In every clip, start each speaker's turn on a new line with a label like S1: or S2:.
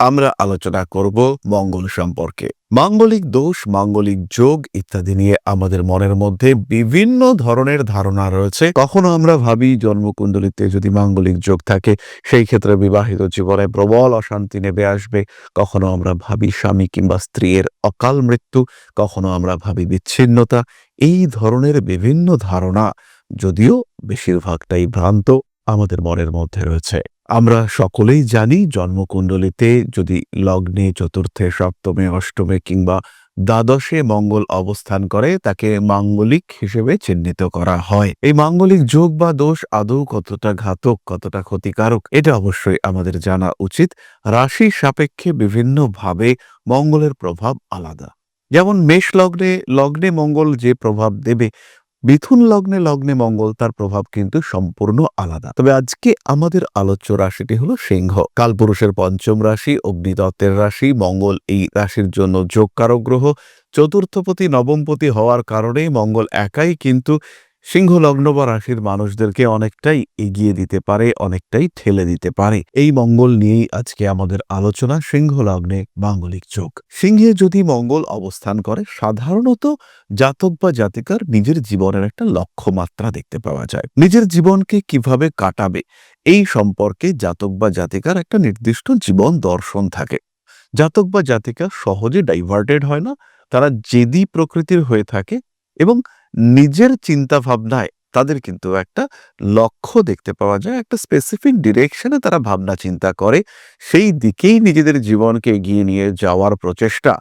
S1: আমরা আলোচনা করব মঙ্গল সম্পর্কে। মাঙ্গলিক দোষ, মাঙ্গলিক যোগ ইত্যাদি নিয়ে আমাদের মনের মধ্যে বিভিন্ন ধরনের ধারণা রয়েছে। কখনো আমরা ভাবি জন্মকুণ্ডলিতে যদি মাঙ্গলিক যোগ থাকে, সেই ক্ষেত্রে বিবাহিত জীবনে প্রবল অশান্তি নেমে আসবে। কখনো আমরা ভাবি স্বামী কিংবা স্ত্রীর অকাল মৃত্যু, কখনো আমরা ভাবি বিচ্ছিন্নতা। এই ধরনের বিভিন্ন ধারণা যদিও বেশিরভাগটাই ভ্রান্ত আমাদের মনের মধ্যে রয়েছে। আমরা সকলেই জানি জন্মকুণ্ডলিতে যদি লগ্নে চতুর্থে, সপ্তমে, অষ্টমে কিংবা দ্বাদশে মঙ্গল অবস্থান করে, তাকে মাঙ্গলিক হিসেবে চিহ্নিত করা হয়। এই মাঙ্গলিক যোগ বা দোষ আদৌ কতটা ঘাতক, কতটা ক্ষতিকারক, এটা অবশ্যই আমাদের জানা উচিত। রাশি সাপেক্ষে বিভিন্নভাবে মঙ্গলের প্রভাব আলাদা। যেমন মেষ লগ্নে লগ্নে মঙ্গল যে প্রভাব দেবে মিথুন লগ্নে লগ্নে মঙ্গল, তার প্রভাব কিন্তু সম্পূর্ণ আলাদা। তবে আজকে আমাদের আলোচ্য রাশিটি হলো সিংহ। কালপুরুষের পঞ্চম রাশি, অগ্নিদত্তের রাশি, মঙ্গল এই রাশির জন্য যোগকারক গ্রহ। চতুর্থপতি, নবমপতি হওয়ার কারণেই মঙ্গল একাই কিন্তু সিংহ লগ্ন বা রাশির মানুষদেরকে অনেকটাই এগিয়ে দিতে পারে, অনেকটাই ঠেলে দিতে পারে। এই মঙ্গল নিয়েই আজকে আমাদের আলোচনা সিংহ লগ্নে মাঙ্গলিক যোগ। সিংহে যদি মঙ্গল অবস্থান করে, সাধারণত জাতক বা জাতিকার নিজের জীবনের একটা লক্ষ্যমাত্রা দেখতে পাওয়া যায়। নিজের জীবনকে কীভাবে কাটাবে, এই সম্পর্কে জাতক বা জাতিকার একটা নির্দিষ্ট জীবন দর্শন থাকে। জাতক বা জাতিকা সহজে ডাইভার্টেড হয় না, তারা জেদি প্রকৃতির হয়ে থাকে এবং নিজের চিন্তা ভাবনায় তাদের কিন্তু একটা লক্ষ্য দেখতে পাওয়া যায়, একটা স্পেসিফিক ডিরেকশনে তারা ভাবনা চিন্তা করে, সেই দিকেই নিজেদের জীবনকে এগিয়ে নিয়ে যাওয়ার প্রচেষ্টা,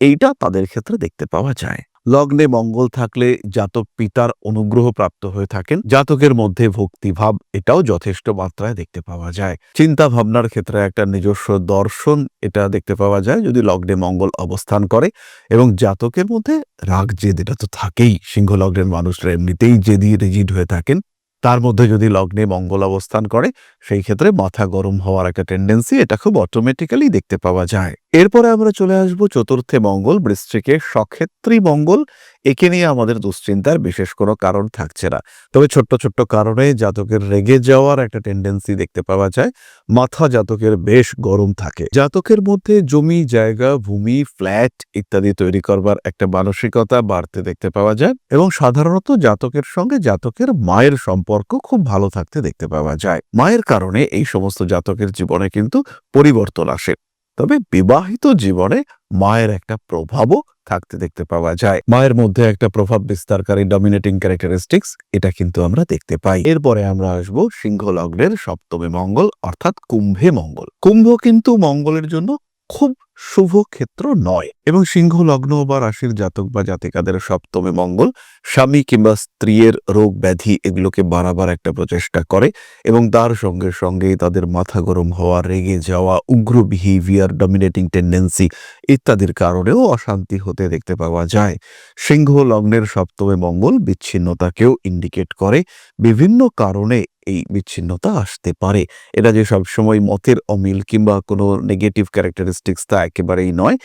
S1: এইটা তাদের ক্ষেত্রে দেখতে পাওয়া যায়। লগ্নে মঙ্গল থাকলে জাতক পিতার অনুগ্রহ প্রাপ্ত হয়ে থাকেন। জাতকের মধ্যে ভক্তিভাব, এটাও যথেষ্ট মাত্রায় দেখতে পাওয়া যায়। চিন্তা ভাবনার ক্ষেত্রে একটা নিজস্ব দর্শন, এটা দেখতে পাওয়া যায় যদি লগ্নে মঙ্গল অবস্থান করে এবং জাতকের মধ্যে রাগ জেদ, এটা তো থাকেই। সিংহ লগ্নের মানুষরা এমনিতেই জেদি, রিজিড হয়ে থাকেন। তার মধ্যে যদি লগ্নে মঙ্গল অবস্থান করে, সেই ক্ষেত্রে মাথা গরম হওয়ার একটা টেন্ডেন্সি এটা খুব অটোমেটিক্যালি দেখতে পাওয়া যায়। এরপরে আমরা চলে আসব চতুর্থে মঙ্গল বৃশ্চিকে সক্ষেত্রী মঙ্গল। একে নিয়ে আমাদের দুশ্চিন্তার বিশেষ কোনো কারণ থাকছে না। তবে ছোট্ট ছোট্ট কারণে জাতকের রেগে যাওয়ার একটা টেন্ডেন্সি দেখতে পাওয়া যায়। মাথা জাতকের বেশ গরম থাকে। জাতকের মধ্যে জমি, জায়গা, ভূমি ফ্ল্যাট ইত্যাদি তৈরি করবার একটা মানসিকতা বাড়তে দেখতে পাওয়া যায় এবং সাধারণত জাতকের সঙ্গে জাতকের মায়ের সম্পর্ক খুব ভালো থাকতে দেখতে পাওয়া যায়। মায়ের কারণে এই সমস্ত জাতকের জীবনে কিন্তু পরিবর্তন আসে। তবে বিবাহিত জীবনে মায়ের একটা প্রভাবও থাকতে দেখতে পাওয়া যায়। মায়ের মধ্যে একটা প্রভাব বিস্তারকারী ডমিনেটিং ক্যারেক্টারিস্টিক্স এটা কিন্তু আমরা দেখতে পাই। এরপরে আমরা আসব সিংহ লগ্নের সপ্তমে মঙ্গল, অর্থাৎ কুম্ভে মঙ্গল। কুম্ভ কিন্তু মঙ্গলের জন্য খুব শুভ ক্ষেত্র নয়। এবং সিংহ, লগ্ন বা রাশির জাতক বা জাতিকাদের সপ্তমে মঙ্গল, স্বামী কিংবা স্ত্রীর রোগ ব্যাধি এগুলোকে বাড়াবার একটা প্রচেষ্টা করে এবং তার সঙ্গে সঙ্গে তাদের মাথা গরম হওয়া, রেগে যাওয়া, উগ্র বিহেভিয়ার ডমিনেটিং টেন্ডেন্সি ইত্যাদির কারণেও অশান্তি হতে দেখতে পাওয়া যায়। সিংহ, লগ্নের সপ্তমে মঙ্গল বিচ্ছিন্নতাকেও ইন্ডিকেট করে। বিভিন্ন কারণে এই বিচ্ছিন্নতা আসতে পারে। এটা যে সবসময় মতের অমিল কিংবা কোনো নেগেটিভ ক্যারেক্টারিস্টিক্স তা একেবারেই নয়।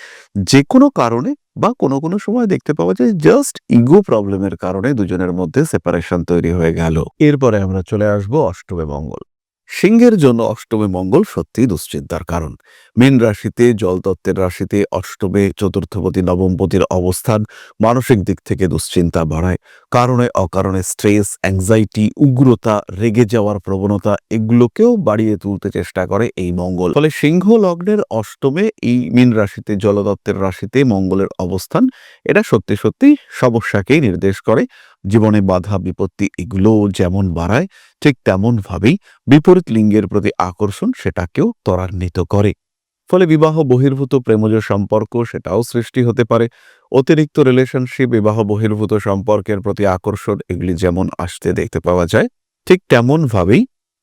S1: যে কোনো কারণে বা কোনো কোনো সময় দেখতে পাওয়া যায় জাস্ট ইগো প্রবলেমের কারণে দুজনের মধ্যে সেপারেশন তৈরি হয়ে গেল। এরপরে আমরা চলে আসব অষ্টমে মঙ্গল। সিংহের জন্য অষ্টমে মঙ্গল সত্যি দুশ্চিন্তার কারণ। মীন রাশিতে জলতত্ত্বের রাশিতে অষ্টমে, চতুর্থপতি, নবমপতির অবস্থান মানসিক দিক থেকে দুশ্চিন্তা বাড়ায়। কারণে, অকারণে স্ট্রেস অ্যাংজাইটি উগ্রতা, রেগে যাওয়ার প্রবণতা এগুলোকেও বাড়িয়ে তুলতে চেষ্টা করে এই মঙ্গল। ফলে সিংহ লগ্নের অষ্টমে এই মীন রাশিতে, জলদত্তের রাশিতে মঙ্গলের অবস্থান, এটা সত্যি সত্যি সমস্যাকেই নির্দেশ করে। জীবনে বাধা, বিপত্তি এগুলো যেমন বাড়ায়, ঠিক তেমনভাবেই বিপরীত লিঙ্গের প্রতি আকর্ষণ সেটাকেও ত্বরান্বিত করে। ফলে বিবাহ বহির্ভূত প্রেমজ সম্পর্ক সেটাও সৃষ্টি হতে পারে। অতিরিক্ত রিলেশনশিপ বিবাহ বহির্ভূত সম্পর্কের প্রতি আকর্ষণ এগুলি যেমন আসতে দেখতে পাওয়া যায়, ঠিক তেমনভাবেই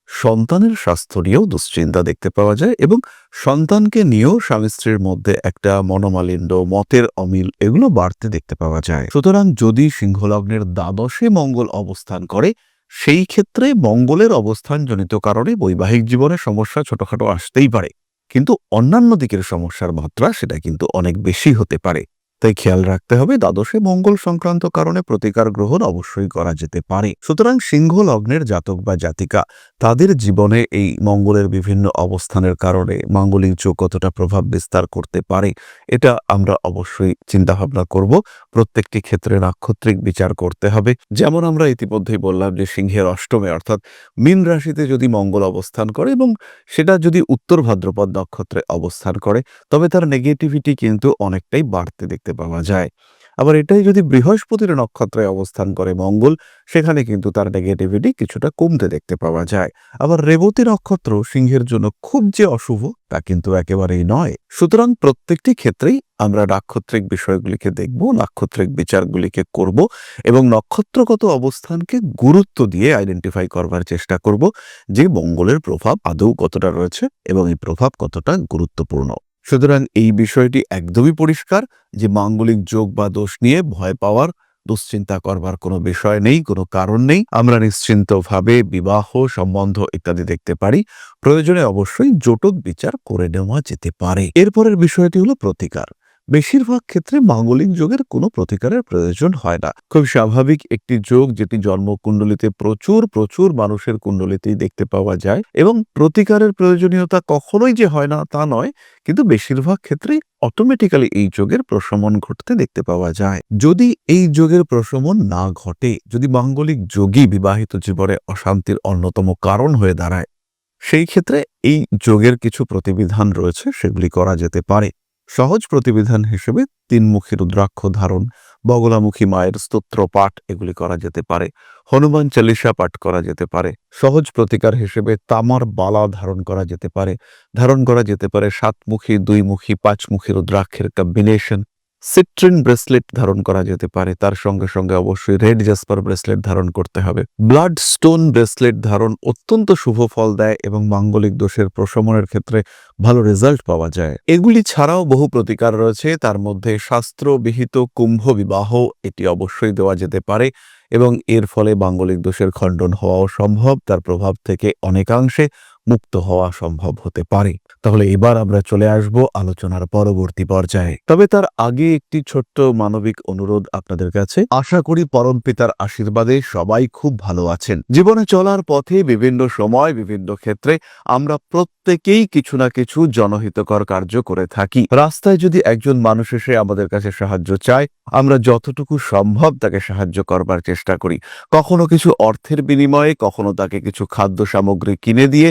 S1: সন্তানের স্বাস্থ্য নিয়েও দুশ্চিন্তা দেখতে পাওয়া যায় এবং সন্তানকে নিয়েও স্বামী স্ত্রীর মধ্যে একটা মনোমালিন্য, মতের অমিল এগুলো বাড়তে দেখতে পাওয়া যায়। সুতরাং যদি সিংহলগ্নের দ্বাদশে মঙ্গল অবস্থান করে, সেই ক্ষেত্রে মঙ্গলের অবস্থানজনিত কারণে বৈবাহিক জীবনে সমস্যা ছোটখাটো আসতেই পারে। কিন্তু অন্যান্য দিকের সমস্যার মাত্রা সেটা কিন্তু অনেক বেশি হতে পারে। তাই খেয়াল রাখতে হবে দ্বাদশে মঙ্গল সংক্রান্ত কারণে প্রতিকার গ্রহণ অবশ্যই করা যেতে পারে। সুতরাং সিংহ লগ্নের জাতক বা জাতিকা, তাদের জীবনে এই মঙ্গলের বিভিন্ন অবস্থানের কারণে মাঙ্গলিক যোগ কতটা প্রভাব বিস্তার করতে পারে, এটা আমরা অবশ্যই চিন্তাভাবনা করব। প্রত্যেকটি ক্ষেত্রে নাক্ষত্রিক বিচার করতে হবে। যেমন আমরা ইতিমধ্যেই বললাম যে সিংহের অষ্টমে, অর্থাৎ মীন রাশিতে যদি মঙ্গল অবস্থান করে এবং সেটা যদি উত্তর ভাদ্রপদ নক্ষত্রে অবস্থান করে, তবে তার নেগেটিভিটি কিন্তু অনেকটাই বাড়তে দেখতে পাওয়া যায়। আবার এটাই যদি বৃহস্পতির নক্ষত্রে অবস্থান করে মঙ্গল, সেখানে কিন্তু তার নেগেটিভিটি কিছুটা কমতে দেখতে পাওয়া যায়। আবার রেবতী নক্ষত্র সিংহের জন্য খুব যে অশুভ, তা কিন্তু একেবারেই নয়। সুতরাং প্রত্যেকটি ক্ষেত্রেই আমরা নাক্ষত্রিক বিষয়গুলিকে দেখব, নাক্ষত্রিক বিচারগুলিকে করব এবং নক্ষত্রগত অবস্থানকে গুরুত্ব দিয়ে আইডেন্টিফাই করবার চেষ্টা করব যে মঙ্গলের প্রভাব আদৌ কতটা রয়েছে এবং এই প্রভাব কতটা গুরুত্বপূর্ণ। সুতরাং এই বিষয়টি একদমই পরিষ্কার যে মাঙ্গলিক যোগ বা দোষ নিয়ে ভয় পাওয়ার, দুশ্চিন্তা করবার কোনো বিষয় নেই, কোনো কারণ নেই। আমরা নিশ্চিন্তভাবে বিবাহ সম্বন্ধ ইত্যাদি দেখতে পারি। প্রয়োজনে অবশ্যই জোটক বিচার করে নেওয়া যেতে পারে। এরপরের বিষয়টি হলো প্রতিকার। বেশিরভাগ ক্ষেত্রে মাঙ্গলিক যোগের কোনো প্রতিকারের প্রয়োজন হয় না। খুব স্বাভাবিক একটি যোগ যেটি জন্মকুণ্ডলিতে প্রচুর প্রচুর মানুষের কুণ্ডলিতেই দেখতে পাওয়া যায় এবং প্রতিকারের প্রয়োজনীয়তা কখনোই যে হয় না তা নয়, কিন্তু বেশিরভাগ ক্ষেত্রেই অটোমেটিক্যালি এই যোগের প্রশমন ঘটতে দেখতে পাওয়া যায়। যদি এই যোগের প্রশমন না ঘটে, যদি মাঙ্গলিক যোগী বিবাহিত জীবনে অশান্তির অন্যতম কারণ হয়ে দাঁড়ায়, সেই ক্ষেত্রে এই যোগের কিছু প্রতিবিধান রয়েছে, সেগুলি করা যেতে পারে। সহজ প্রতিবিধান হিসেবে তিনমুখী রুদ্রাক্ষ ধারণ, বগলামুখী মায়ের স্তোত্র পাঠ এগুলি করা যেতে পারে, হনুমান চালিসা পাঠ করা যেতে পারে, সহজ প্রতিকার হিসেবে তামার বালা ধারণ করা যেতে পারে, ধারণ করা যেতে পারে সাতমুখী, দুইমুখী, পাঁচমুখী রুদ্রাক্ষের কম্বিনেশন সিট্রিন ব্রেসলেট ধারণ করা যেতে পারে। তার সঙ্গে সঙ্গে অবশ্যই রেড জাসপার ব্রেসলেট ধারণ করতে হবে। ব্লাড স্টোন ব্রেসলেট ধারণ অত্যন্ত শুভ ফল দেয় এবং মাঙ্গলিক দোষের প্রশমনের ক্ষেত্রে ভালো রেজাল্ট পাওয়া যায়। এগুলি ছাড়াও বহু প্রতিকার রয়েছে। তার মধ্যে শাস্ত্রবিহিত কুম্ভ বিবাহ, এটি অবশ্যই দেওয়া যেতে পারে এবং এর ফলে মাঙ্গলিক দোষের খণ্ডন হওয়াও সম্ভব। তার প্রভাব থেকে অনেকাংশে মুক্ত হওয়া সম্ভব হতে পারে। তাহলে এবার আমরা চলে আসব আলোচনার পরবর্তী পর্যায়ে। তবে তার আগে একটি ছোট্ট মানবিক অনুরোধ আপনাদের কাছে। আশা করি পরম পিতার আশীর্বাদে সবাই খুব ভালো আছেন। জীবনে চলার পথে বিভিন্ন সময়, বিভিন্ন ক্ষেত্রে আমরা প্রত্যেকেই কিছু না কিছু জনহিতকর কার্য করে থাকি। রাস্তায় যদি একজন মানুষ এসে আমাদের কাছে সাহায্য চায়, আমরা যতটুকু সম্ভব তাকে সাহায্য করবার চেষ্টা করি। কখনো কিছু অর্থের বিনিময়ে, কখনো তাকে কিছু খাদ্য সামগ্রী কিনে দিয়ে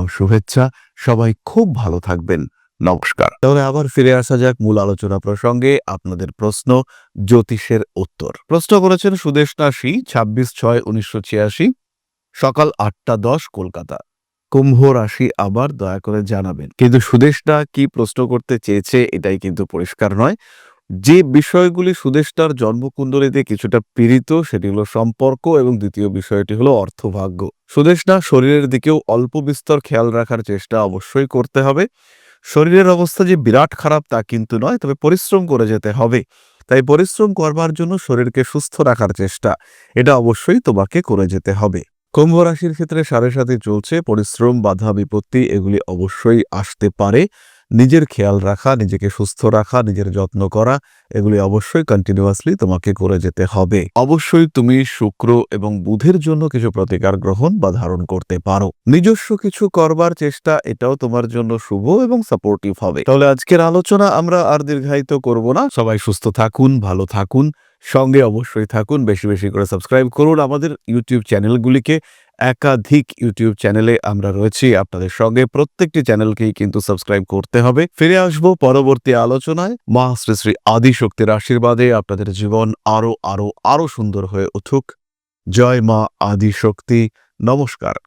S1: শুভেচ্ছা। সবাই খুব ভালো থাকবেন। নমস্কার। তাহলে আবার ফিরে আসা যাক মূল আলোচনা প্রসঙ্গে আপনাদের প্রশ্ন, জ্যোতিষের উত্তর। প্রশ্ন করেছেন সুদেশ নাসি ছাব্বিশ ছয় উনিশশো ছিয়াশি, সকাল আটটা দশ, কলকাতা। কুম্ভ রাশি আবার দয়া করে জানাবেন। কিন্তু সুদেশটা কি প্রশ্ন করতে চেয়েছে, এটাই কিন্তু পরিষ্কার নয়। যে বিষয়গুলি সুদেশটার জন্মকুণ্ডলিতে কিছুটা পীড়িত, সেটি হলো সম্পর্ক এবং দ্বিতীয় বিষয়টি হলো অর্থভাগ্য। সুদেশটা শরীরের দিকেও অল্প বিস্তর খেয়াল রাখার চেষ্টা অবশ্যই করতে হবে। শরীরের অবস্থা যে বিরাট খারাপ তা কিন্তু নয়, তবে পরিশ্রম করে যেতে হবে। তাই পরিশ্রম করবার জন্য শরীরকে সুস্থ রাখার চেষ্টা, এটা অবশ্যই তোমাকে করে যেতে হবে। কুম্ভ রাশির ক্ষেত্রে সাড়ে সাথে চলছে, পরিশ্রম, বাধা, বিপত্তি, এগুলি অবশ্যই আসতে পারে। নিজের খেয়াল রাখা, নিজেকে সুস্থ রাখা, নিজের যত্ন করা, এগুলি অবশ্যই কন্টিনিউয়াসলি তোমাকে করে যেতে হবে। অবশ্যই তুমি শুক্র এবং বুধের জন্য কিছু প্রতিকার গ্রহণ বা ধারণ করতে পারো। নিজস্ব কিছু করবার চেষ্টা, এটাও তোমার জন্য শুভ এবং সাপোর্টিভ হবে। তাহলে আজকের আলোচনা আমরা আর দীর্ঘায়িত করব না। সবাই সুস্থ থাকুন, ভালো থাকুন, সঙ্গে অবশ্যই থাকুন, বেশি বেশি করে সাবস্ক্রাইব করুন আমাদের ইউটিউব চ্যানেলগুলিকে একাধিক ইউটিউব চ্যানেলে আমরা রয়েছি। আপনাদের সঙ্গে প্রত্যেকটি চ্যানেলকেই কিন্তু সাবস্ক্রাইব করতে হবে। ফিরে আসব পরবর্তী আলোচনায়। মা শ্রী শ্রী আদিশক্তির আশীর্বাদে আপনাদের জীবন আরও আরও আরও সুন্দর হয়ে উঠুক। জয় মা আদিশক্তি। নমস্কার।